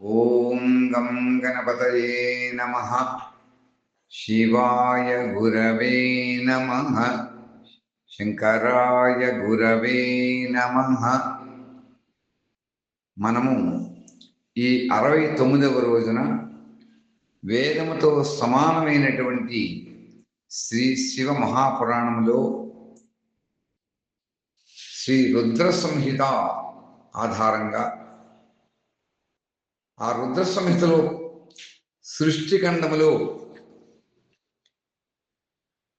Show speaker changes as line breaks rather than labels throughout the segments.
ఓం గం గణపతయే నమ. శివాయ గురవే నమ. శంకరాయ గురవే నమ. మనము ఈ అరవై తొమ్మిదవ రోజున వేదముతో సమానమైనటువంటి శ్రీ శివ మహాపురాణంలో శ్రీ రుద్ర సంహిత ఆధారంగా ఆ రుద్ర సంహితలో సృష్టిఖండములో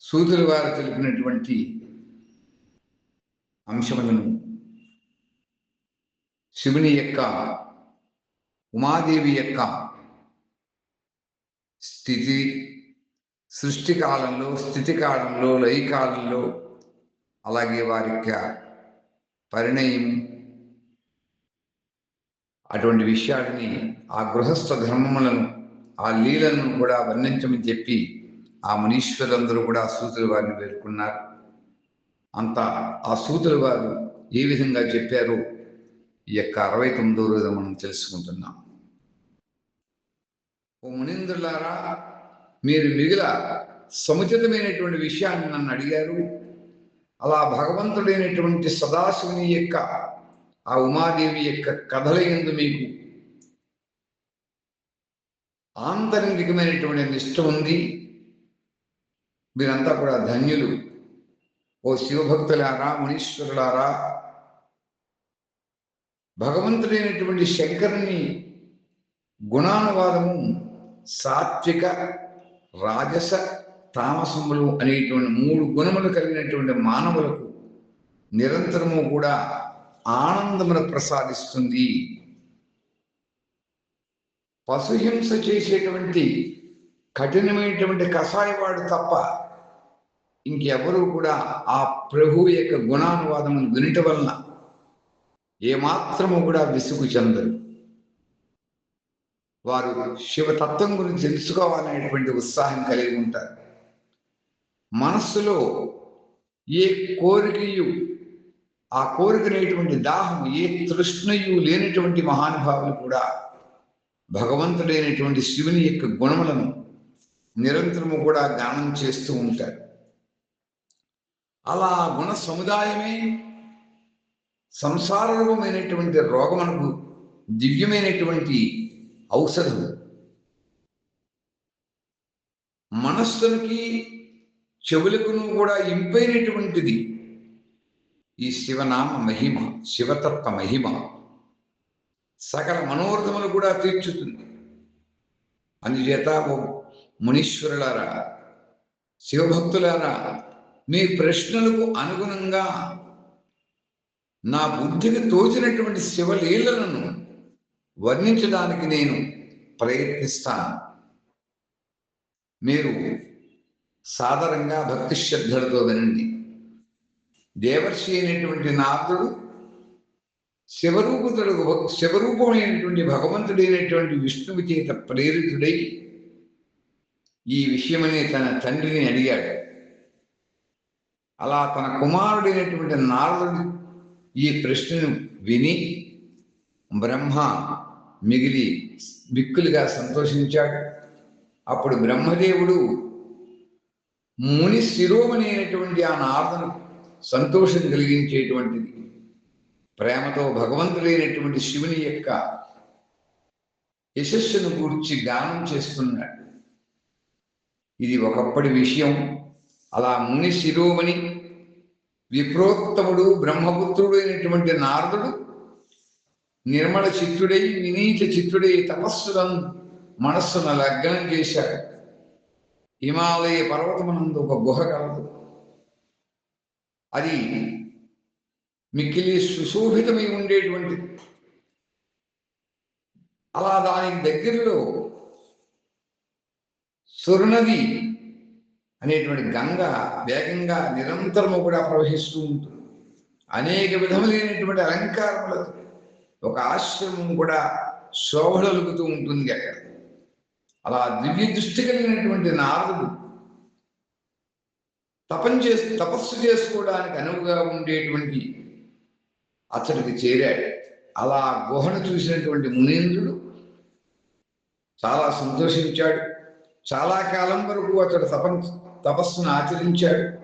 సూతులు వారు తెలిపినటువంటి అంశములను శివుని యొక్క ఉమాదేవి యొక్క స్థితి సృష్టి కాలంలో స్థితి కాలంలో లయ కాలంలో అలాగే వారి యొక్క పరిణయం అటువంటి విషయాలని ఆ గృహస్థ ధర్మములను ఆ లీలను కూడా వర్ణించమని చెప్పి ఆ మునీశ్వరులందరూ కూడా సూతుల వారిని పేర్కొన్నారు. అంత ఆ సూతుల వారు ఏ విధంగా చెప్పారో ఈ యొక్క అరవై తొమ్మిదో రోజు మనం తెలుసుకుంటున్నాం. ఓ మునీంద్రులారా మీరు మిగిల సముచితమైనటువంటి విషయాన్ని నన్ను అడిగారు. అలా భగవంతుడైనటువంటి సదాశివుని యొక్క ఆ ఉమాదేవి యొక్క కథల ఎందు మీకు ఆంతరంగికమైనటువంటి నిష్ట ఉంది. మీరంతా కూడా ధన్యులు. ఓ శివభక్తులారా మునీశ్వరులారా భగవంతుడైనటువంటి శంకరుని గుణానువాదము సాత్విక రాజస తామసములు అనేటువంటి మూడు గుణములు కలిగినటువంటి మానవులకు నిరంతరము కూడా ఆనందమును ప్రసాదిస్తుంది. పశుహింస చేసేటువంటి కఠినమైనటువంటి కషాయవాడు తప్ప ఇంకెవరూ కూడా ఆ ప్రభు యొక్క గుణానువాదం వినట వలన ఏమాత్రము కూడా విసుగు చెందరు. వారు శివతత్వం గురించి తెలుసుకోవాలనేటువంటి ఉత్సాహం కలిగి ఉంటారు. మనస్సులో ఏ కోరికయు ఆ కోరికనేటువంటి దాహం ఏ తృష్ణయు లేనటువంటి మహానుభావులు కూడా భగవంతుడైనటువంటి శివుని యొక్క గుణములను నిరంతరము కూడా గానం చేస్తూ ఉంటారు. అలా గుణ సముదాయమే సంసారరూపమైనటువంటి రోగమునకు దివ్యమైనటువంటి ఔషధం మనస్సులకి చెవులకును కూడా ఇంపైనటువంటిది ఈ శివనామ మహిమ శివతత్వ మహిమ సకల మనోరథములు కూడా తీర్చుతుంది. అందుచేత ఓ మునీశ్వరులారా శివభక్తులారా మీ ప్రశ్నలకు అనుగుణంగా నా బుద్ధికి తోచినటువంటి శివలీలలను వర్ణించడానికి నేను ప్రయత్నిస్తాను. మీరు సాధారణంగా భక్తి శ్రద్ధలతో వినండి. దేవర్షి అయినటువంటి నారదుడు శివరూపుతుడు శివరూపమైనటువంటి భగవంతుడైనటువంటి విష్ణువు చేత ప్రేరితుడై ఈ విషయమని తన తండ్రిని అడిగాడు. అలా తన కుమారుడైనటువంటి నారదుడు ఈ ప్రశ్నను విని బ్రహ్మ మిగిలి మిక్కులుగా సంతోషించాడు. అప్పుడు బ్రహ్మదేవుడు ముని శిరోమణి ఆ నారదును సంతోషం కలిగించేటువంటిది. ప్రేమతో భగవంతుడైనటువంటి శివుని యొక్క యశస్సును గూర్చి గానం చేస్తున్నాడు. ఇది ఒకప్పటి విషయం. అలా ముని శిరోమణి విప్రోత్తముడు బ్రహ్మపుత్రుడు అయినటువంటి నారదుడు నిర్మల చిత్తుడై వినీత చిత్తుడై తపస్సులను మనస్సును లగ్నం చేశాడు. హిమాలయ పర్వతమునందు ఒక గుహ కలదు. అది మిక్కిలి సుశోభితమై ఉండేటువంటి అలా దానికి దగ్గరలో సురనది అనేటువంటి గంగ వేగంగా నిరంతరము కూడా ప్రవహిస్తూ ఉంటుంది. అనేక విధములైనటువంటి అలంకారములతో ఒక ఆశ్రమం కూడా శోభలలుగుతూ ఉంటుంది అక్కడ. అలా దివ్య దృష్టి కలిగినటువంటి నారదుడు తపం చేసి తపస్సు చేసుకోవడానికి అనువుగా ఉండేటువంటి అతడికి చేరాడు. అలా గుహను చూసినటువంటి మునీంద్రుడు చాలా సంతోషించాడు. చాలా కాలం వరకు అతడు తపం తపస్సును ఆచరించాడు.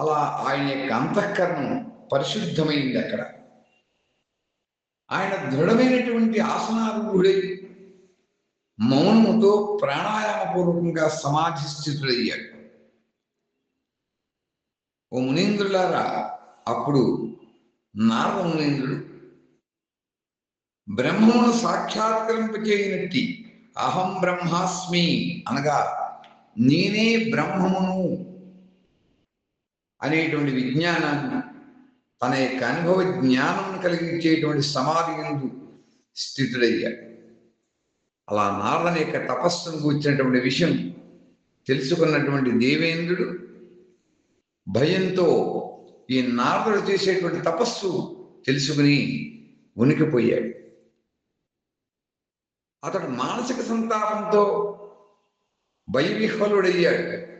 అలా ఆయన యొక్క అంతఃకరణం పరిశుద్ధమైంది అక్కడ. ఆయన దృఢమైనటువంటి ఆసనారూఢుడై మౌనముతో ప్రాణాయామపూర్వకంగా సమాధి స్థితుడయ్యాడు. ఓ మునీంద్రులారా అప్పుడు నారద మునీంద్రుడు బ్రహ్మమును సాక్షాత్కరింపచేయనట్టి అహం బ్రహ్మాస్మి అనగా నేనే బ్రహ్మమును అనేటువంటి విజ్ఞానాన్ని తన యొక్క అనుభవ జ్ఞానం కలిగించేటువంటి సమాధి ఎందు స్థితుడయ్యాడు అలా నారదని యొక్క తపస్సును కూర్చున్నటువంటి విషయం తెలుసుకున్నటువంటి దేవేంద్రుడు భయంతో ఈ నారదుడు చేసేటువంటి తపస్సు తెలుసుకుని ఉనికిపోయాడు అతడు మానసిక సంతాపంతో భయవిహ్వలుడయ్యాడు.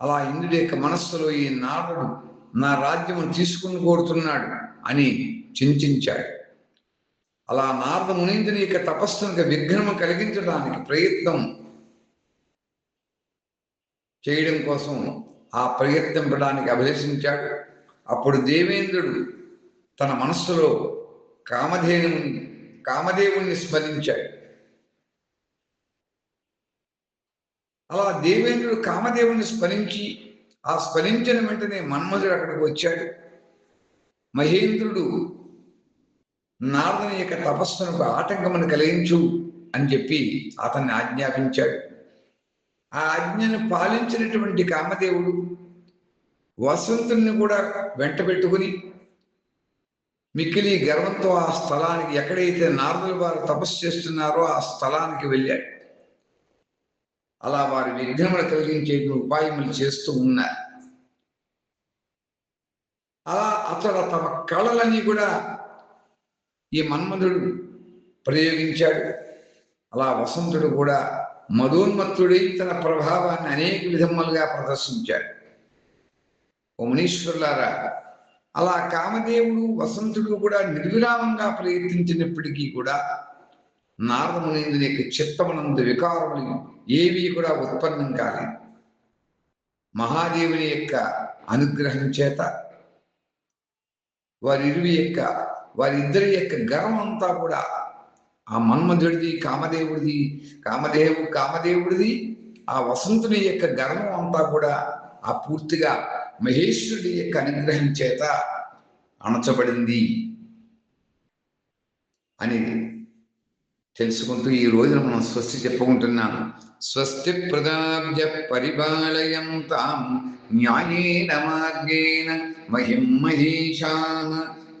అలా ఇంద్రుడి యొక్క మనస్సులో ఈ నారదుడు నా రాజ్యము తీసుకుని కోరుతున్నాడు అని చింతించాడు. అలా నారద మునీంద్రుని యొక్క తపస్సునికి విఘ్నము కలిగించడానికి ప్రయత్నం చేయడం కోసం ఆ ప్రయత్నింపడానికి అభిలషించాడు. అప్పుడు దేవేంద్రుడు తన మనస్సులో కామధేనుని కామదేవుణ్ణి స్మరించాడు. అలా దేవేంద్రుడు కామదేవుని స్మరించి ఆ స్మరించిన వెంటనే మన్మధుడు అక్కడికి వచ్చాడు. మహేంద్రుడు నారదుని యొక్క తపస్సునకు ఆటంకమును కలిగించు అని చెప్పి అతన్ని ఆజ్ఞాపించాడు. ఆ ఆజ్ఞను పాలించినటువంటి కామదేవుడు వసంతుని కూడా వెంట పెట్టుకుని మిక్కిలి గర్వంతో ఆ స్థలానికి ఎక్కడైతే నారదుల వారు తపస్సు చేస్తున్నారో ఆ స్థలానికి వెళ్ళాడు. అలా వారి విఘ్నములు కలిగించే ఉపాయములు చేస్తూ ఉన్నారు. అలా అతడు తమ కళలని కూడా ఈ మన్మధుడు ప్రయోగించాడు. అలా వసంతుడు కూడా మధోన్మత్తుడై తన ప్రభావాన్ని అనేక విధములుగా ప్రదర్శించాడు. ఓ మునీశ్వరులారా అలా కామదేవుడు వసంతుడు కూడా నిర్విరామంగా ప్రయత్నించినప్పటికీ కూడా నారదమునేంద్రుని యొక్క చిత్తమునందు వికారములు ఏవి కూడా ఉత్పన్నం కాలేదు. మహాదేవుని యొక్క అనుగ్రహం చేత వారిరువి యొక్క వారిద్దరి యొక్క గర్వం అంతా కూడా ఆ మన్మధుడిది కామదేవుడిది కామదేవు కామదేవుడిది ఆ వసంతుని యొక్క గర్వం అంతా కూడా ఆ పూర్తిగా మహేశ్వరుడి యొక్క అనుగ్రహం చేత అణచబడింది అని తెలుసుకుంటూ ఈ రోజున మనం స్వస్తి చెప్పుకుంటున్నాం స్వస్తి ప్రదాబ్జ పరిపాలయం తాం న్యాయేన మార్గేణ మహిం మహేషా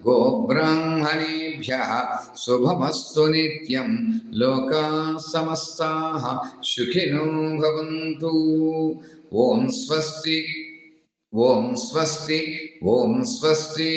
గోబ్రాహ్మణేభ్య శుభమస్తు నిత్యం లోకా సమస్తా సుఖినో భవంతు ఓం స్వస్తి ఓం స్వస్తి ఓం స్వస్తి